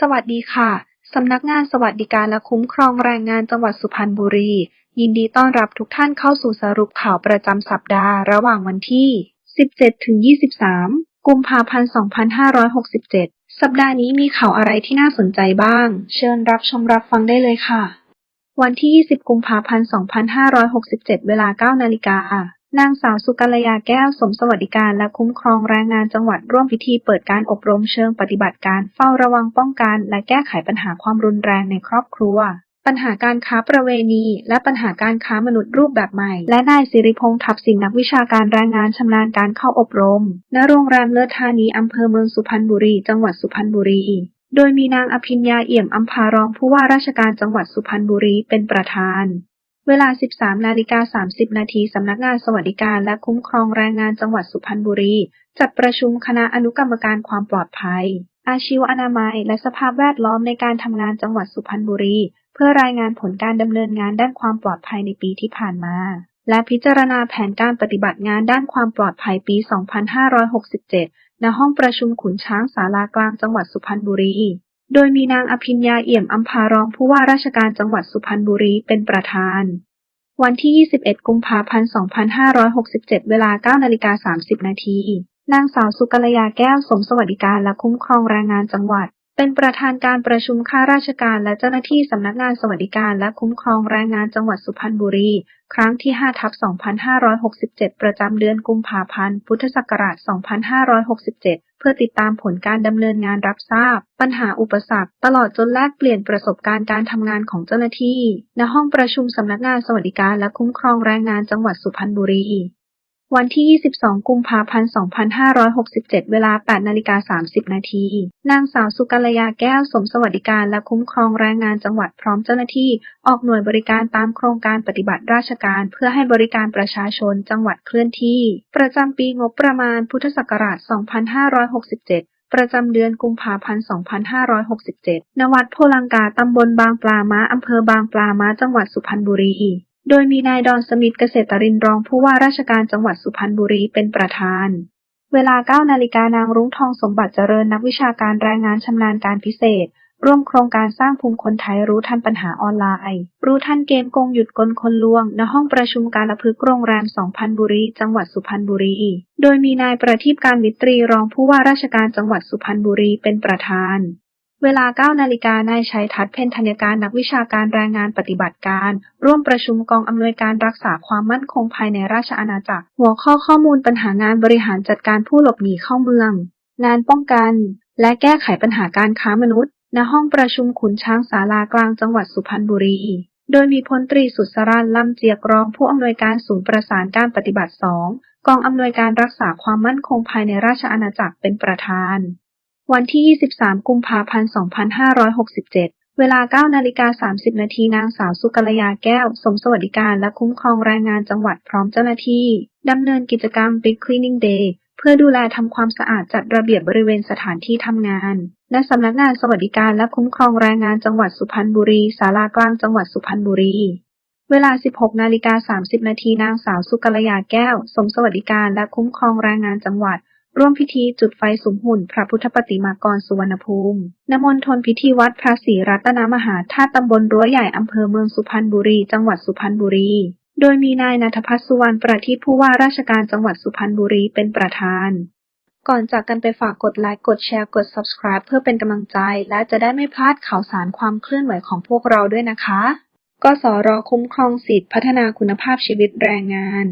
สวัสดีค่ะ สำนักงานสวัสดิการและคุ้มครองแรงงานจังหวัดสุพรรณบุรี ยินดีต้อนรับทุกท่านเข้าสู่สรุปข่าวประจำสัปดาห์ ระหว่างวันที่ 17 ถึง 23 กุมภาพันธ์ 2567 สัปดาห์นี้มีข่าวอะไรที่น่าสนใจบ้าง เชิญรับชมรับฟังได้เลยค่ะ วันที่ 20 กุมภาพันธ์ 2567 เวลา 9 นาฬิกา นางสาวสุกัลยาแก้วสมสวัสดิการและคุ้มครองแรงงานจังหวัดร่วมพิธีเปิดการอบรมเชิงปฏิบัติการเฝ้าระวังป้องกัน และแก้ไขปัญหาความรุนแรงในครอบครัว ปัญหาการค้าประเวณี และปัญหาการค้ามนุษย์รูปแบบใหม่ และนายสิริพงษ์ทับสินนักวิชาการแรงงานชำนาญการเข้าอบรม ณ โรงแรมเลิศธานีอำเภอเมืองสุพรรณบุรี จังหวัดสุพรรณบุรี โดยมีนางอภิญญาเอี่ยมอัมพารองผู้ว่าราชการจังหวัดสุพรรณบุรีเป็นประธาน เวลา 13 นาฬิกา 30 นาที สำนักงานสวัสดิการและคุ้มครองแรงงานจังหวัดสุพรรณบุรี จัดประชุมคณะอนุกรรมการความปลอดภัย อาชีวอนามัย และสภาพแวดล้อมในการทำงานจังหวัดสุพรรณบุรี เพื่อรายงานผลการดำเนินงานด้านความปลอดภัยในปีที่ผ่านมา และพิจารณาแผนการปฏิบัติงานด้านความปลอดภัยปี 2567 ณ ห้องประชุมขุนช้างศาลากลางจังหวัดสุพรรณบุรี โดยมีนางอภิญญาเอี่ยมอัมพารองผู้ว่าราชการจังหวัดสุพรรณบุรีเป็นประธาน วันที่ 21 กุมภาพันธ์ 2567 เวลา 9นาฬิกา30 นาที นางสาวสุกัลยาแก้วสมสวัสดิการและคุ้มครองแรงงานจังหวัด เป็นประธานการประชุมข้าราชการและเจ้าหน้าที่สำนักงานสวัสดิการและคุ้มครองแรงงานจังหวัดสุพรรณบุรี ครั้งที่ 5 ทับ 2567 ประจำเดือนกุมภาพันธ์ พุทธศักราช 2567 เพื่อติดตามผลการดำเนินงานรับทราบ ปัญหาอุปสรรค ตลอดจนแลกเปลี่ยนประสบการณ์การทำงานของเจ้าหน้าที่ ณ ห้องประชุมสำนักงานสวัสดิการและคุ้มครองแรงงานจังหวัดสุพรรณบุรี วันที่ 22 กุมภาพันธ์ 2567 เวลา 8 นาฬิกา 30 นาที นางสาวสุกัลยาแก้วสมสวัสดิการและคุ้มครองแรงงานจังหวัดพร้อมเจ้าหน้าที่ ออกหน่วยบริการตามโครงการปฏิบัติราชการ เพื่อให้บริการประชาชนจังหวัดเคลื่อนที่ ประจำปีงบประมาณพุทธศักราช 2567ประจำเดือนกุมภาพันธ์ 2567 ณ วัดโพลังกา ตำบลบางปลาม้าอำเภอบางปลาม้าจังหวัดสุพรรณบุรี โดยมีนายดอนสมิธเกษตรินรองผู้ว่าราชการจังหวัดสุพรรณบุรีเป็นประธาน เวลา 9 นาฬิกานางรุ้งทองสมบัติเจริญนักวิชาการแรงงานชำนาญการพิเศษ ร่วมโครงการสร้างภูมิคนไทยรู้ทันปัญหาออนไลน์ รู้ทันเกมโกงหยุดกลคนลวง ณห้องประชุมการละพึกษ์โรงแรม 2,000 บุรี จังหวัดสุพรรณบุรี โดยมีนายประทีปการวิตรีรองผู้ว่าราชการจังหวัดสุพรรณบุรีเป็นประธาน เวลา 9 นาฬิกานายชัยทัศน์ เพ็ญธัญการนักวิชาการแรงงานปฏิบัติการ ร่วมประชุมกองอำนวยการรักษาความมั่นคงภายในราชอาณาจักร หัวข้อข้อมูลปัญหางานบริหารจัดการผู้หลบหนีเข้าเมือง งานป้องกัน และแก้ไขปัญหาการค้ามนุษย์ ณ ห้องประชุมขุนช้างศาลากลางจังหวัดสุพรรณบุรี โดยมีพลตรีสุสรันลำเจียกรองผู้อำนวยการศูนย์ประสานการปฏิบัติ 2 กองอำนวยการรักษาความมั่นคงภายในราชอาณาจักรเป็นประธาน วันที่ 23 กุมภาพันธ์ 2567 เวลา 9 นาฬิกา 30 นาที นางสาวสุกัลยาแก้ว สมสวัสดิการและคุ้มครองแรงงานจังหวัดพร้อมเจ้าหน้าที่ ดำเนินกิจกรรม Big Cleaning Day เพื่อดูแลทำความสะอาดจัดระเบียบบริเวณสถานที่ทำงาน และสำนักงานสวัสดิการและคุ้มครองแรงงานจังหวัดสุพรรณบุรีศาลากลางจังหวัดสุพรรณบุรีเวลา 16 นาฬิกา 30 นาที นางสาวสุกัลยาแก้ว สมสวัสดิการและคุ้มครองแรงงานจังหวัด ร่วมพิธีจุดไฟสุมหุ่นพระพุทธปฏิมากรสุวรรณภูมิณมณฑลพิธีวัดพระศรีรัตนมหาธาตุตำบลรั้วใหญ่อำเภอเมืองสุพรรณบุรี จังหวัดสุพรรณบุรี โดยมีนายณัฐพัฒน์สุวรรณประทีปผู้ว่าราชการจังหวัดสุพรรณบุรีเป็นประธาน ก่อนจากกันไปฝากกดไลค์ กดแชร์ กด subscribe เพื่อเป็นกำลังใจ และจะได้ไม่พลาดข่าวสารความเคลื่อนไหวของพวกเราด้วยนะคะ กสรคุ้มครองสิทธิพัฒนาคุณภาพชีวิตแรงงาน